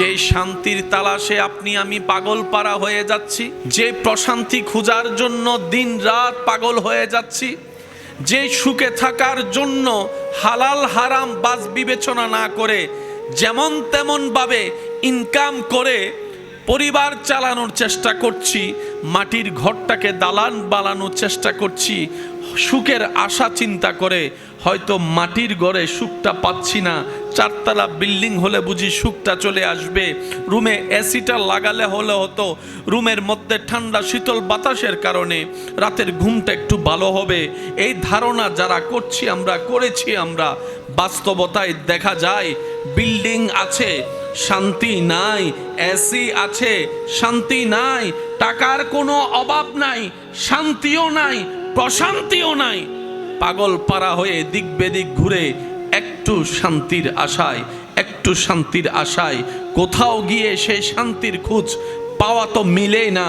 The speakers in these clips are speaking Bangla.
যে শান্তির তালাশে আপনি, আমি পাগল পারা হয়ে যাচ্ছি। যে প্রশান্তি খোঁজার জন্য দিন রাত পাগল হয়ে যাচ্ছি। যে সুখে থাকার জন্য হালাল হারাম বাজ বিবেচনা না করে, যেমন তেমন ভাবে ইনকাম করে পরিবার চালানোর চেষ্টা করছি, মাটির ঘরটাকে দালান বানানোর চেষ্টা করছি, সুখের আশা চিন্তা করে হয়তো মাটির ঘরে সুখটা পাচ্ছি না। চারতলা বিল্ডিং হলে বুঝি সুখটা চলে আসবে। রুমে এসিটা লাগালে হলে হতো। রুমের মধ্যে ঠান্ডা শীতল বাতাসের কারণে রাতের ঘুমটা একটু ভালো হবে। এই ধারণা যারা করছি আমরা, করেছি আমরা। বাস্তবতায় দেখা যায়, বিল্ডিং আছে, শান্তি নাই, এসি আছে, শান্তি নাই, টাকার কোনো অভাব নাই, শান্তিও নাই, প্রশান্তিও নাই। পাগল পাড়া হয়ে দিক বেদিক ঘুরে একটু শান্তির আশায়, একটু শান্তির আশায়। কোথাও গিয়ে সে শান্তির খোঁজ পাওয়া তো মিলেই না,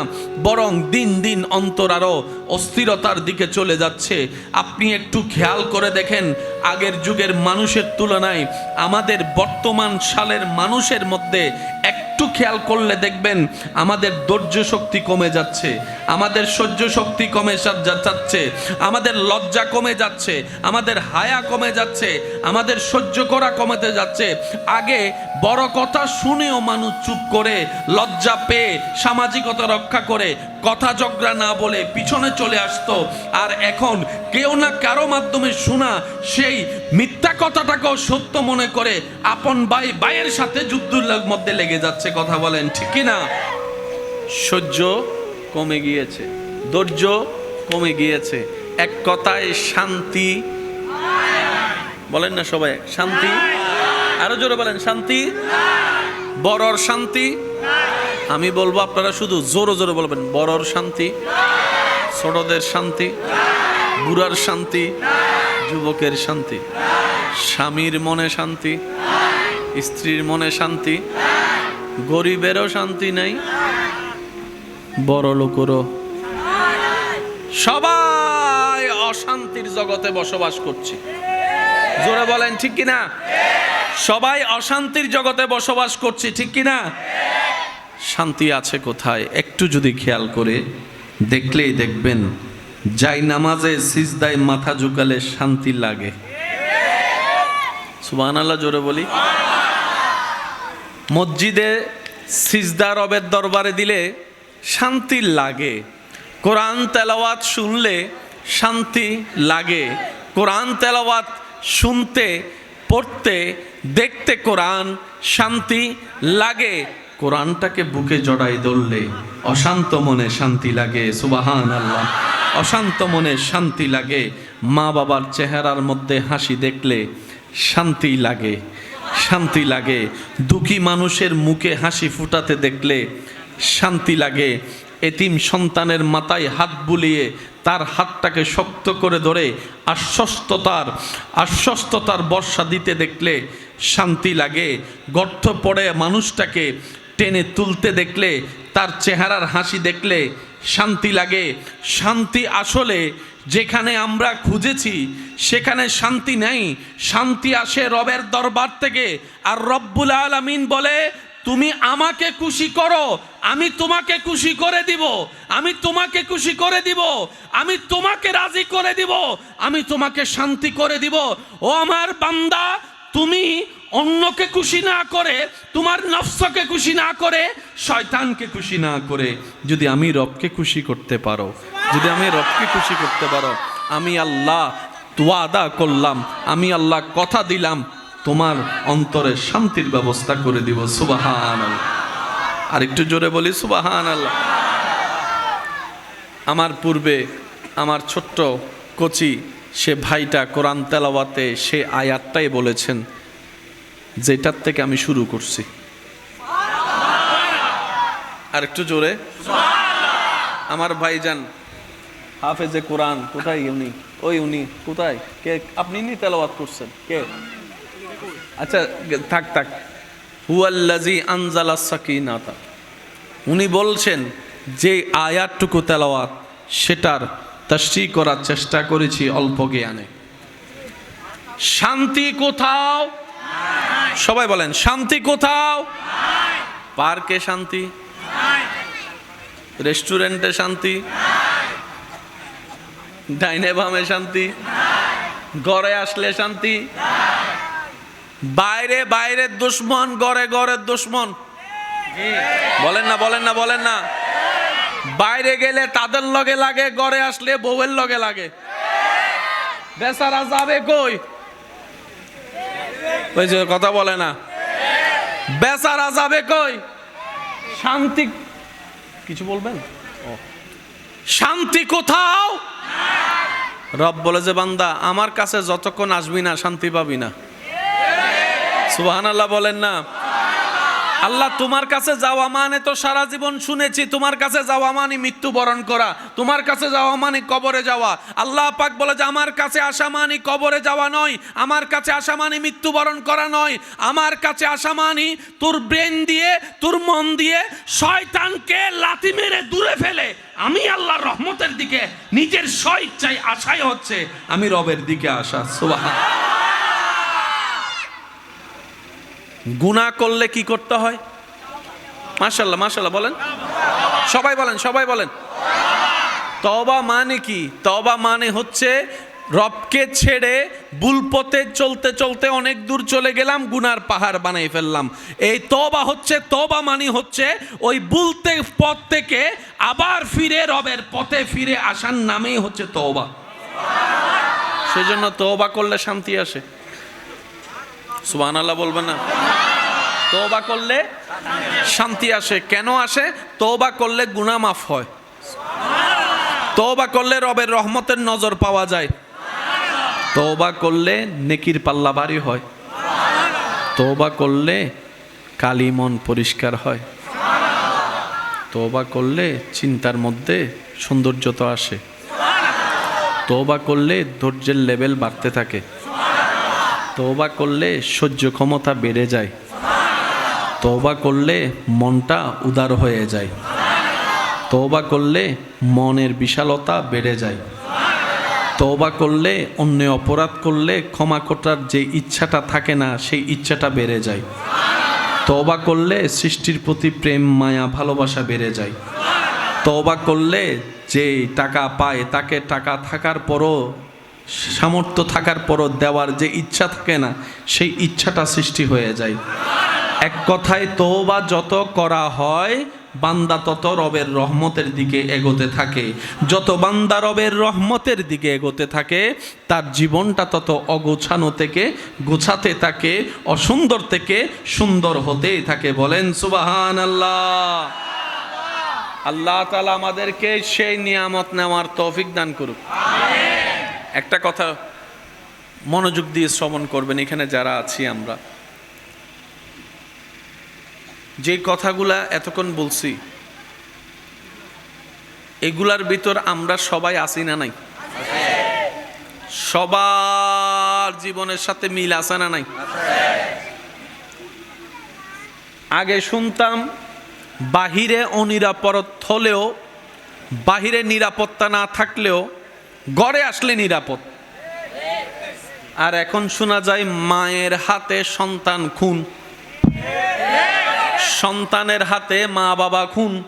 বরং দিন দিন অন্তর আরও অস্থিরতার দিকে চলে যাচ্ছে। আপনি একটু খেয়াল করে দেখেন, আগের যুগের মানুষের তুলনায় আমাদের বর্তমান সালের মানুষের মধ্যে একটু খেয়াল করলে দেখবেন আমাদের ধৈর্য শক্তি কমে যাচ্ছে। আমাদের সহ্য শক্তি কমে যাচ্ছে, আমাদের লজ্জা কমে যাচ্ছে, আমাদের হায়া কমে যাচ্ছে, আমাদের সহ্য করা কমেতে যাচ্ছে। আগে বড় কথা শুনেও মানুষ চুপ করে, লজ্জা পেয়ে সামাজিকতা রক্ষা করে, কথা ঝগড়া না বলে পিছনে চলে আসতো। আর এখন কেউ না কারও মাধ্যমে শোনা সেই মিথ্যা কথাটাকেও সত্য মনে করে আপন ভাই, ভাইয়ের সাথে যুদ্ধের মধ্যে লেগে যাচ্ছে, কথা বলেন ঠিক কি না সহ্য কমে গিয়েছে। ধৈর্য কমে গিয়েছে। এক কথায় শান্তি। বলেন না সবাই, শান্তি। আরও জোরে বলেন, শান্তি। বড়র শান্তি। আমি বলব আপনারা শুধু জোরে জোরে বলবেন, বড়র শান্তি, ছোটদের শান্তি, বুড়ার শান্তি, যুবকের শান্তি, স্বামীর মনে শান্তি, স্ত্রীর মনে শান্তি, গরিবেরও শান্তি নাই। বড় লোকেরও। সবাই অশান্তির জগতে বসবাস করছে। জোরে বলেন, ঠিক কিনা? সবাই অশান্তির জগতে বসবাস করছে, ঠিক কিনা? শান্তি আছে কোথায়? একটু যদি খেয়াল করে দেখলেই দেখবেন, যাই নামাজে সিজদায় মাথা ঝুকালে শান্তি লাগে। সুবাহ জোরে বলি। মসজিদে সিজদা রবের দরবারে দিলে শান্তি লাগে। কোরআন তেলাওয়াত শুনলে শান্তি লাগে। কোরআন তেলাওয়াত শুনতে, পড়তে, দেখতে কোরআন শান্তি লাগে। কোরআনটাকে বুকে জড়াই ধরলে অশান্ত মনে শান্তি লাগে সুবাহান আল্লাহ অশান্ত মনে শান্তি লাগে। মা বাবার চেহারার মধ্যে হাসি দেখলে শান্তি লাগে শান্তি লাগে। দুঃখী মানুষের মুখে হাসি ফুটাতে দেখলে শান্তি লাগে। এতিম সন্তানের মাথায় হাত বুলিয়ে তার হাতটাকে শক্ত করে ধরে আশ্বস্ততার আশ্বস্ততার বর্ষা দিতে দেখলে শান্তি লাগে। গর্ত পড়ে মানুষটাকে টেনে তুলতে দেখলে, তার চেহারার হাসি দেখলে শান্তি লাগে। শান্তি আসলে যেখানে আমরা খুঁজেছি, সেখানে শান্তি নেই। শান্তি আসে রবের দরবার থেকে। আর রব্বুল আলামিন বলে তুমি আমাকে খুশি করো, আমি তোমাকে খুশি করে দিব, আমি তোমাকে খুশি করে দিব, আমি তোমাকে রাজি করে দিব, আমি তোমাকে শান্তি করে দিব। ও আমার বান্দা, তুমি অন্যকে খুশি না করে, তোমার নফসকে খুশি না করে, শয়তানকে খুশি না করে, যদি আমি রবকে খুশি করতে পারো, যদি আমি রবকে খুশি করতে পারো, আমি আল্লাহ তোয়াদা করলাম, আমি আল্লাহ কথা দিলাম তোমার অন্তরে শান্তির ব্যবস্থা করে দিব সুবাহান আর একটু জোরে বলি সুবাহান আল্লাহ আমার পূর্বে আমার ছোট্ট কচি সে ভাইটা কোরআন তেলাওয়াতে সে আয়াতটাই বলেছেন যেটার থেকে আমি শুরু করছি। আর একটু জোরে আমার ভাইজান হাফেজে কোরআন কোথায় উনি? ওই উনি কোথায়? কে আপনি নি তেলাওয়াত করছেন কে? আচ্ছা থাক থাক। হুয়াল্লাজি আনজালা সাকিনাতা। উনি বলছেন, যে আয়াতটুকু তেলাওয়াত, সেটার তশ্রী করার চেষ্টা করেছি অল্প জ্ঞানে। শান্তি কোথাও? সবাই বলেন, শান্তি কোথাও? পার্কে শান্তি। রেস্টুরেন্টে শান্তি। ডাইনে বামে শান্তি। ঘরে আসলে শান্তি। বাইরে বাইরের দুশ্মন ঘরে ঘরের দুশ্মন। বলেন না বলেন না বলেন না। বাইরে গেলে তাদের লগে লাগে ঘরে আসলে বউয়ের লগে লাগে। বেচারা যাবে কই? ওই যে কথা বলে না। বেচারা যাবে কই? শান্তি কিছু বলবেন। শান্তি কোথাও? রব বলে যে, বান্দা, আমার কাছে যতক্ষণ আসবি না, শান্তি পাবি না। সুবাহান আল্লাহ বলেন না। আল্লাহ, তোমার কাছে যাওয়া মানে তো সারা জীবন শুনেছি, তোমার কাছে যাওয়া মানে মৃত্যুবরণ করা, তোমার কাছে যাওয়া মানে কবরে যাওয়া। আল্লাহ পাক বলে যে, আমার কাছে আসা মানে কবরে যাওয়া নয়, আমার কাছে আসা মানে মৃত্যুবরণ করা নয়, আমার কাছে আসা মানে তোর ব্রেন দিয়ে, তোর মন দিয়ে শয়তানকে লাথি মেরে দূরে ফেলে। আমি আল্লাহর রহমতের দিকে নিজের স্বইচ্ছায় আশাই হচ্ছে, আমি রবের দিকে আসা সুবহান গুনাহ করলে কি করতে হয়? মাশাল্লাহ মাশাল্লাহ বলেন। সবাই বলেন সবাই বলেন। তবা মানে কি? তবা মানে হচ্ছে রবকে ছেড়ে বুলপথে চলতে চলতে অনেক দূর চলে গেলাম, গুনার পাহাড় বানাই ফেললাম। এই তবা হচ্ছে তবা মানে হচ্ছে ওই বুলতে পথ থেকে আবার ফিরে, রবের পথে ফিরে আসার নামেই হচ্ছে তওবা। সেজন্য তওবা করলে শান্তি আসে। সুবহান আল্লাহ বলবেন না। তওবা করলে শান্তি আসে। কেন আসে? তওবা করলে গুনাহ মাফ হয়। তওবা করলে রবের রহমতের নজর পাওয়া যায়। তওবা করলে নেকির পাল্লা ভারী হয়। তওবা করলে কালি মন পরিষ্কার হয়। তওবা করলে চিন্তার মধ্যে সৌন্দর্যতা আসে। তওবা করলে ধৈর্যের লেভেল বাড়তে থাকে। তওবা করলে সহ্য ক্ষমতা বেড়ে যায়। তওবা করলে মনটা উদার হয়ে যায়। তওবা করলে মনের বিশালতা বেড়ে যায়। তওবা করলে অন্য অপরাধ করলে ক্ষমা করার যে ইচ্ছাটা থাকে না, সেই ইচ্ছাটা বেড়ে যায়। তওবা করলে সৃষ্টির প্রতি প্রেম, মায়া, ভালোবাসা বেড়ে যায়। তওবা করলে যে টাকা পায়, তাকে টাকা থাকার পরও সামর্থ্য থাকার পরও দেওয়ার যে ইচ্ছা থাকে না, সেই ইচ্ছাটা সৃষ্টি হয়ে যায়। এক কথায় তওবা যত করা হয়, বান্দা তত রবের রহমতের দিকে এগোতে থাকে। যত বান্দা রবের রহমতের দিকে এগোতে থাকে, তার জীবনটা তত অগোছানো থেকে, গোছাতে থাকে, অসুন্দর থেকে, সুন্দর হতেই থাকে। বলেন সুবাহান আল্লাহ আল্লাহ তালা আমাদেরকে সেই নিয়ামত নেওয়ার তৌফিক দান করুক। একটা কথা মনোযোগ দিয়ে শ্রবণ করবেন, এখানে যারা আছি আমরা। যে কথাগুলা এতক্ষণ বলছি, এগুলার ভিতর আমরা সবাই আসি না নাই? সবার জীবনের সাথে মিল আসে না নাই? আগে শুনতাম, বাহিরে অনিরাপদ হলেও, বাহিরে নিরাপত্তা না থাকলেও ঘরে আসলে নিরাপদ। আর এখন শোনা যায় মায়ের হাতে সন্তান খুন। সন্তানের হাতে মা বাবা খুন।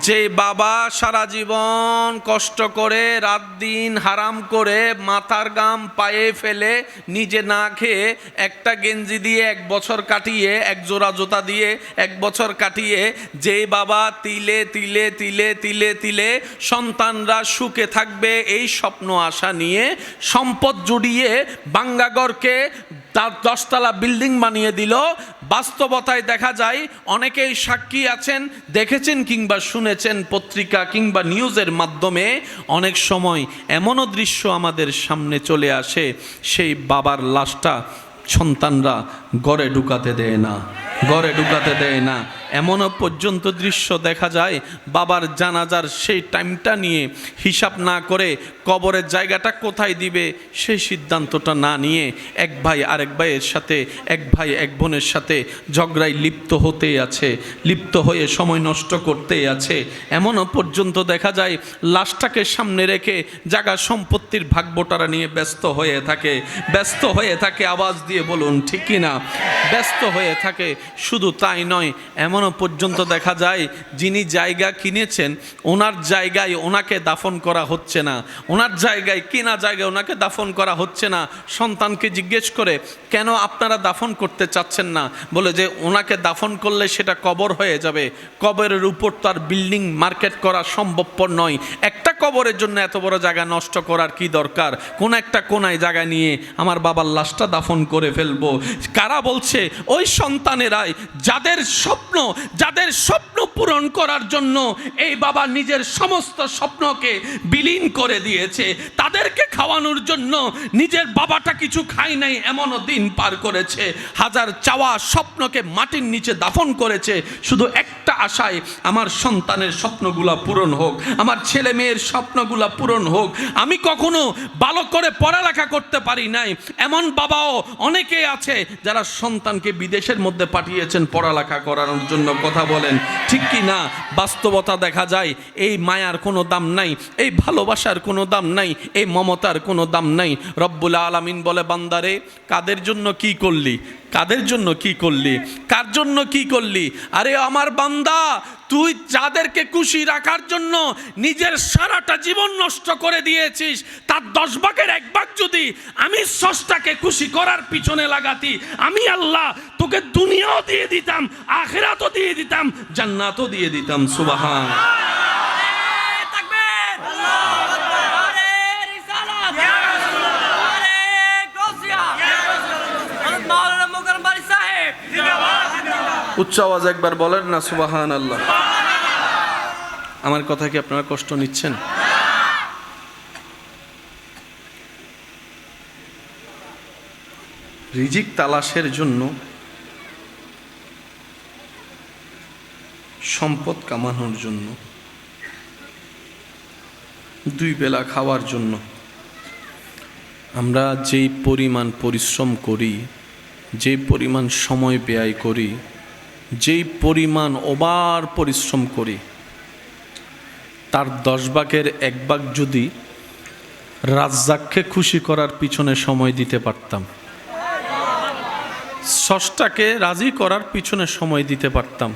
যে বাবা সারা জীবন কষ্ট করে, রাত দিন হারাম করে মাথার গাম পায়ে ফেলে নিজে না খেয়ে একটা গেঞ্জি দিয়ে এক বছর কাটিয়ে, এক জোড়া জুতা দিয়ে এক বছর কাটিয়ে যে বাবা তিলে তিলে তিলে তিলে তিলে সন্তানরা সুখে থাকবে, এই স্বপ্ন আশা নিয়ে সম্পদ জুড়িয়ে বাঙ্গাগরকে তার দশতলা বিল্ডিং বানিয়ে দিল। বাস্তবতায় দেখা যায় অনেকেই সাক্ষী আছেন, দেখেছেন কিংবা শুনেছেন পত্রিকা কিংবা নিউজের মাধ্যমে। অনেক সময় এমনও দৃশ্য আমাদের সামনে চলে আসে, সেই বাবার লাশটা সন্তানরা গড়ে ঢুকাতে দেয় না। গড়ে ঢুকাতে দেয় না। এমনও পর্যন্ত দৃশ্য দেখা যায়, বাবার জানাজার সেই টাইমটা নিয়ে হিসাব না করে কবরের জায়গাটা কোথায় দিবে সেই সিদ্ধান্তটা না নিয়ে এক ভাই আরেক ভাইয়ের সাথে, এক ভাই এক বোনের সাথে ঝগড়ায় লিপ্ত হতেই আছে, লিপ্ত হয়ে সময় নষ্ট করতেই আছে। এমনও পর্যন্ত দেখা যায়, লাশটাকে সামনে রেখে জায়গা সম্পত্তির ভাগবটারা নিয়ে ব্যস্ত হয়ে থাকে। ব্যস্ত হয়ে থাকে, আওয়াজ দিয়ে বলুন ঠিকই না ব্যস্ত হয়ে থাকে শুধু তাই নয়, এমনও পর্যন্ত দেখা যায় যিনি জায়গা কিনেছেন, ওনার জায়গায় ওনাকে দাফন করা হচ্ছে না। ওনার জায়গায় কিনা জায়গায় ওনাকে দাফন করা হচ্ছে না। সন্তানকে জিজ্ঞেস করে, কেন আপনারা দাফন করতে চাচ্ছেন না? বলে যে, ওনাকে দাফন করলে সেটা কবর হয়ে যাবে। কবরের উপর তার বিল্ডিং মার্কেট করা সম্ভবপর নয়। একটা কবরের জন্য এত বড় জায়গা নষ্ট করার কি দরকার? কোন একটা কোনায় জায়গা নিয়ে আমার বাবার লাশটা দাফন করে ফেলব। কারা বলছে, ওই সন্তানেরাই যাদের স্বপ্ন যাদের স্বপ্ন পূরণ করার জন্য এই বাবা নিজের সমস্ত স্বপ্নকে বিলীন করে দিয়েছে, তাদেরকে খাওয়ানোর জন্য নিজের বাবাটা কিছু খায় নাই, এমনও দিন পার করেছে। হাজার চাওয়া স্বপ্নকে মাটির নিচে দাফন করেছে, শুধু একটা আশায় আমার সন্তানের স্বপ্নগুলা পূরণ হোক, আমার ছেলে মেয়ের স্বপ্নগুলা পূরণ হোক, আমি কখনো ভালো করে পড়ালেখা করতে পারি নাই। এমন বাবাও অনেকে আছে যারা সন্তানকে বিদেশের মধ্যে পাঠিয়েছেন পড়ালেখা করানোর জন্য। কথা বলেন, ঠিক কি না? বাস্তবতা দেখা যায়, এই মায়ার কোনো দাম নাই, এই ভালোবাসার কোনো দাম নাই, এই মমতার কোনো দাম নাই। রব্বুল আলামিন বলে, বান্দারে, কাদের জন্য কি করলি? কাদের জন্য কি করলি? কার জন্য কি করলি? আরে আমার বান্দা, তুই যাদেরকে খুশি রাখার জন্য নিজের সারাটা জীবন নষ্ট করে দিয়েছিস, তার দশ ভাগের এক ভাগ যদি আমি সষ্টাকে খুশি করার পিছনে লাগাতি, আমি আল্লাহ তোকে দুনিয়াও দিয়ে দিতাম, আখেরাতও দিয়ে দিতাম, জান্নাতও দিয়ে দিতাম, সুবাহান। উচ্চ আওয়াজ একবার বলেন না সুবাহান আল্লাহ আমার কথা কি আপনারা কষ্ট নিচ্ছেন? রিজিক তালাশের জন্য সম্পদ কামানোর জন্য, দুই বেলা খাওয়ার জন্য, আমরা যেই পরিমাণ পরিশ্রম করি, যে পরিমাণ সময় ব্যয় করি যেই পরিমাণ ওবার পরিশ্রম করি, তার দশ ভাগের এক ভাগ যদি রাজ্জাককে খুশি করার পিছনে সময় দিতে পারতাম। ষষ্ঠাকে রাজি করার পিছনে সময় দিতে পারতাম।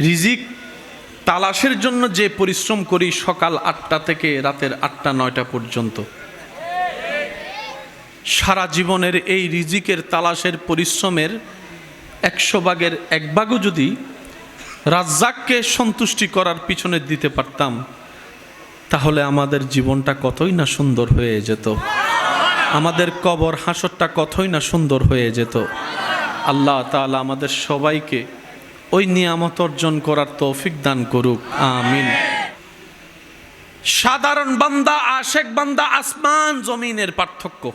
রিজিক তালাশের জন্য যে পরিশ্রম করি সকাল আটটা থেকে রাতের আটটা, নয়টা পর্যন্ত। সারা জীবনের এই রিজিকের তালাশের পরিশ্রমের একশো ভাগের এক ভাগও যদি রাজ্জাককে সন্তুষ্টি করার পিছনে দিতে পারতাম, তাহলে আমাদের জীবনটা কতই না সুন্দর হয়ে যেত। আমাদের কবর হাসরটা কতই না সুন্দর হয়ে যেত। আল্লাহ তালা আমাদের সবাইকে ওই নিয়ামত অর্জন করার তৌফিক দান করুক, আমিন। সাধারণ বান্দা, আশেক বান্দা, আসমান জমিনের পার্থক্য।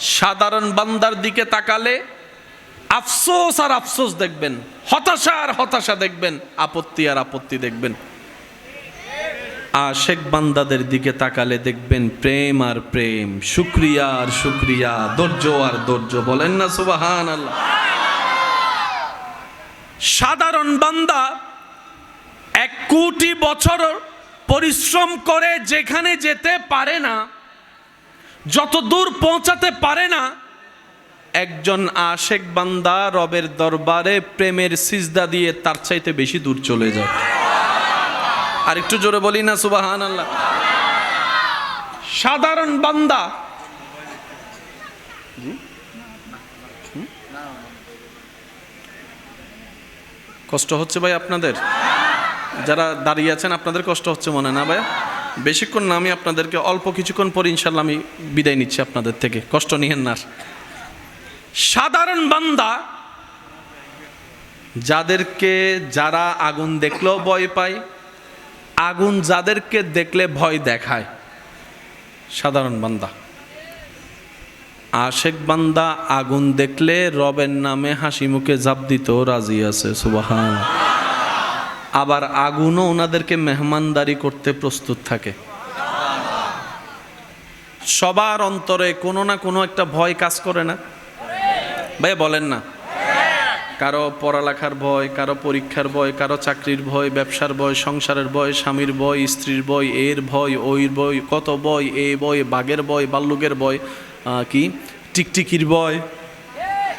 সাধারণ বান্দার দিকে তাকালে আফসোস আর আফসোস দেখবেন, হতাশা আর হতাশা দেখবেন, আপত্তি আর আপত্তি দেখবেন। আশেক বান্দাদের দিকে তাকালে দেখবেন প্রেম আর প্রেম, শুক্রিয়া আর শুক্রিয়া, ধৈর্য আর ধৈর্য, বলেন না সুবাহান আল্লাহ সাধারণ বান্দা এক কোটি বছর পরিশ্রম করে যেখানে যেতে পারে না যত দূর পৌঁছাতে পারে না একজন আশেক বান্দা রবের দরবারে প্রেমের সিজদা দিয়ে তার চাইতে বেশি দূর চলে যায়। আর একটু জোরে বলি না সুবাহান আল্লাহ সাধারণ বান্দা। কষ্ট হচ্ছে ভাই আপনাদের? যারা দাঁড়িয়ে আছেন, আপনাদের কষ্ট হচ্ছে মনে না ভাই বেশিক্ষণ না, আমি আপনাদেরকে অল্প কিছুক্ষণ পর ইনশাল্লাহ আমি বিদায় নিচ্ছি আপনাদের থেকে। কষ্ট নিহেন না। সাধারণ বান্দা যাদেরকে যারা আগুন দেখলেও ভয় পায়, আগুন যাদেরকে দেখলে ভয় দেখায়, সাধারণ বান্দা। আশেক বান্দা আগুন দেখলে রবের নামে হাসি মুখে জাপ দিতেও রাজি আছে, সুবাহান। আবার আগুনও ওনাদেরকে মেহমানদারি করতে প্রস্তুত থাকে। সবার অন্তরে কোনো না কোনো একটা ভয় কাজ করে না। ভাই, বলেন না। কারও পড়ালেখার ভয়, কারও পরীক্ষার ভয়, কারও চাকরির ভয়, ব্যবসার ভয়, সংসারের ভয়, স্বামীর ভয়, স্ত্রীর ভয়, এর ভয়, ওইর ভয়, কত ভয়, এ ভয়, বাঘের ভয়, বাল্লুকের ভয় কি? টিকটিকির ভয়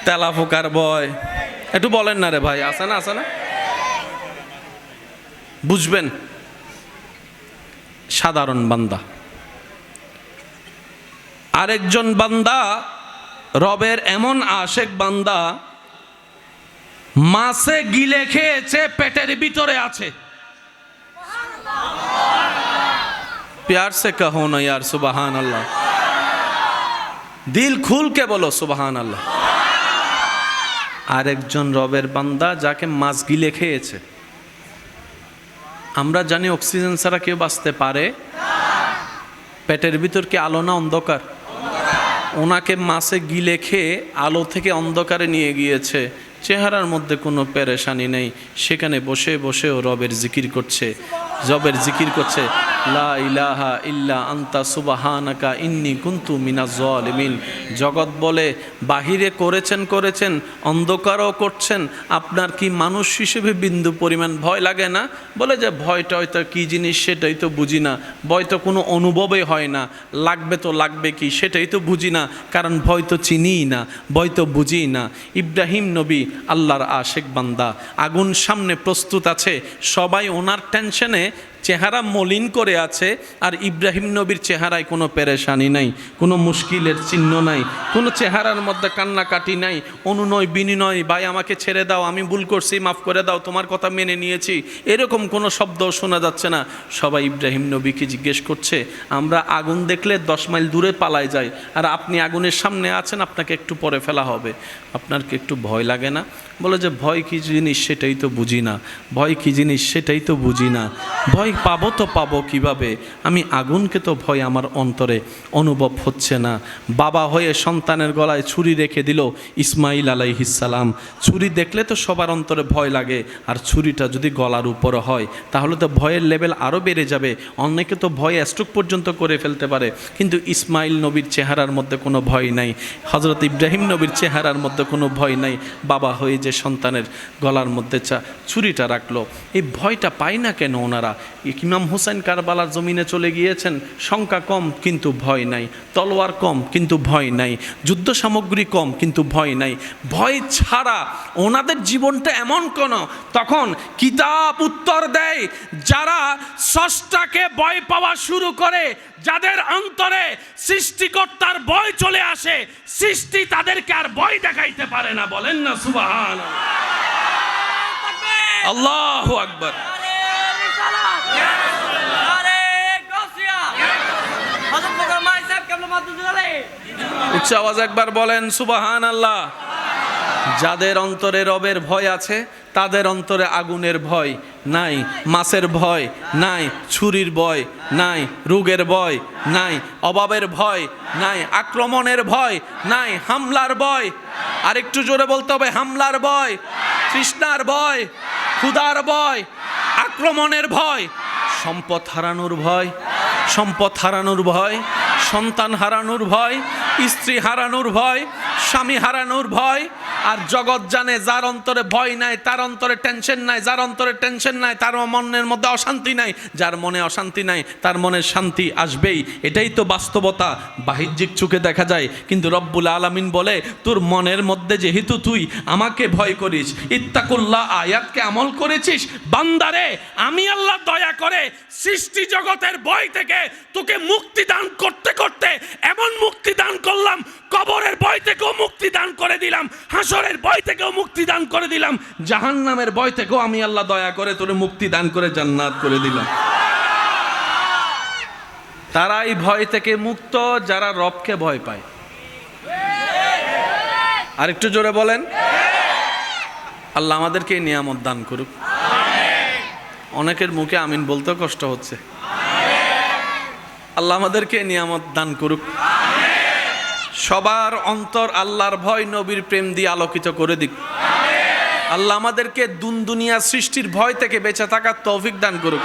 তেলাফোকার ভয়। একটু বলেন না রে ভাই, আছে না আছে না? বুঝবেন? সাধারণ বান্দা। আরেকজন বান্দা রবের এমন আশেক বান্দা মাছে গিলে খেয়েছে পেটের ভিতরে আছে प्यार से कहो ना यार सुबहान अल्लाह দিল খুলকে বলো সুবাহান আল্লাহ আরেকজন রবের বান্দা যাকে মাছ গিলে খেয়েছে আমরা জানি অক্সিজেন ছাড়া কেউ বাঁচতে পারে পেটের ভিতর কি আলো না অন্ধকার ওনাকে মাছে গিলে খেয়ে আলো থেকে অন্ধকারে নিয়ে গিয়েছে। চেহারার মধ্যে কোনো পেরেশানি নেই। সেখানে বসে বসেও রবের জিকির করছে। রবের জিকির করছে, লা ইলাহা ইল্লা আন্তা সুবাহানাকা ইন্নি কুন্তু মিনা জল জলিমিন। জগৎ বলে, বাহিরে করেছেন করেছেন, অন্ধকারও করছেন। আপনার কি মানুষ হিসেবে বিন্দু পরিমাণ ভয় লাগে না? বলে যে, ভয়টা হয়তো কী জিনিস সেটাই তো বুঝি না। ভয় তো কোনো অনুভবে হয় না। লাগবে তো লাগবে কি সেটাই তো বুঝি না। কারণ ভয় তো চিনিই না, ভয় তো বুঝি না। ইব্রাহিম নবী আল্লাহর আশেক বান্দা। আগুন সামনে প্রস্তুত আছে। সবাই ওনার টেনশনে চেহারা মলিন করে আছে, আর ইব্রাহিম নবীর চেহারায় কোনো পেরেশানি নাই, কোনো মুশকিলের চিহ্ন নাই, কোনো চেহারার মধ্যে কান্নাকাটি নাই, অনুনয় বিনিনয়, ভাই, আমাকে ছেড়ে দাও, আমি ভুল করছি, মাফ করে দাও, তোমার কথা মেনে নিয়েছি। এরকম কোনো শব্দ শোনা যাচ্ছে না। সবাই ইব্রাহিম নবীকে জিজ্ঞেস করছে, আমরা আগুন দেখলে দশ মাইল দূরে পালায় যাই, আর আপনি আগুনের সামনে আছেন, আপনাকে একটু পরে ফেলা হবে। আপনার কি একটু ভয় লাগে না? বলে যে, ভয় কী জিনিস সেটাই তো বুঝি না, ভয় কী জিনিস সেটাই তো বুঝি না, ভয় পাবো তো পাবো কীভাবে? আমি আগুনকে তো ভয় আমার অন্তরে অনুভব হচ্ছে না। বাবা হয়ে সন্তানের গলায় ছুরি রেখে দিল ইসমাইল আলাইহিসালাম ছুরি দেখলে তো সবার অন্তরে ভয় লাগে, আর ছুরিটা যদি গলার উপরে হয়, তাহলে তো ভয়ের লেভেল আরও বেড়ে যাবে। অনেকে তো ভয় স্ট্রোক পর্যন্ত করে ফেলতে পারে, কিন্তু ইসমাইল নবীর চেহারার মধ্যে কোনো ভয় নাই। হজরত ইব্রাহিম নবীর চেহারার মধ্যে কোনো ভয় নাই। বাবা হয়ে যে সন্তানের গলার মধ্যে চা, ছুরিটা রাখল, এই ভয়টা পায় না কেন ওনারা? ইমাম হুসাইন কারবালার জমিনে চলে গিয়েছেন, সংখ্যা কম কিন্তু ভয় নাই, তলোয়ার কম কিন্তু ভয় নাই, যুদ্ধ সামগ্রী কম কিন্তু ভয় নাই, ভয় ছাড়া ওনাদের জীবনটা এমন কোন, তখন কিতাব উত্তর দেয়, যারা স্রষ্টাকে ভয় পাওয়া শুরু করে, যাদের অন্তরে সৃষ্টিকর্তার ভয় চলে আসে, সৃষ্টি তাদেরকে আর ভয় দেখাইতে পারে না, বলেন না সুবাহ আল্লাহ আকবর। উচ্চ আওয়াজ একবার বলেন সুবাহান আল্লাহ যাদের অন্তরে রবের ভয় আছে, তাদের অন্তরে আগুনের ভয় নাই, মাছের ভয় নাই, ছুরির ভয় নাই, রোগের ভয় নাই, অভাবের ভয় নাই, আক্রমণের ভয় নাই, হামলার ভয়। আর একটু জোরে বলতে হবে, হামলার ভয়, তৃষ্ণার ভয় ক্ষুদার ভয়, আক্রমণের ভয়, সম্পদ হারানোর ভয়, সম্পদ হারানোর ভয় সন্তান হারানোর ভয় স্ত্রী হারানোর ভয় স্বামী হারানোর ভয় আর জগৎ জানে যার অন্তরে ভয় নাই, তার অন্তরে টেনশন নাই, যার অন্তরে টেনশন নাই, তার মনের মধ্যে অশান্তি নাই। যার মনে অশান্তি নাই, তার মনে শান্তি আসবেই। এটাই তো বাস্তবতা। বাহ্যিক চোখে দেখা যায়, কিন্তু রব্বুল আলামিন বলে, তোর মনের মধ্যে যেহেতু তুই আমাকে ভয় করিস, ইত্তাকুল্লাহ আয়াতকে আমল করেছিস, বান্দারে, আমি আল্লাহ দয়া করে সৃষ্টি জগতের ভয় থেকে তোকে মুক্তি দান করতে করতে এমন মুক্তি দান করলাম, কবরের ভয় থেকেও মুক্তি দান করে দিলাম। হাসরের ভয় থেকেও মুক্তি দান করে দিলাম। জাহান্নামের ভয় থেকেও আমি আল্লাহ দয়া করে তোরে মুক্তি দান করে জান্নাত করে দিলাম। তারাই ভয় থেকে মুক্ত, যারা রবকে ভয় পায়। আর একটু জোরে বলেন। আল্লাহ আমাদেরকে নিয়ামত দান করুক। অনেকের মুখে আমিন বলতেও কষ্ট হচ্ছে। আল্লাহ আমাদেরকে নিয়ামত দান করুক। সবার অন্তর আল্লাহর ভয় নবীর প্রেম দিয়ে আলোকিত করে দিক। আল্লাহ আমাদেরকে দুন দুনিয়া সৃষ্টির ভয় থেকে বেঁচে থাকার তৌফিক দান করুক।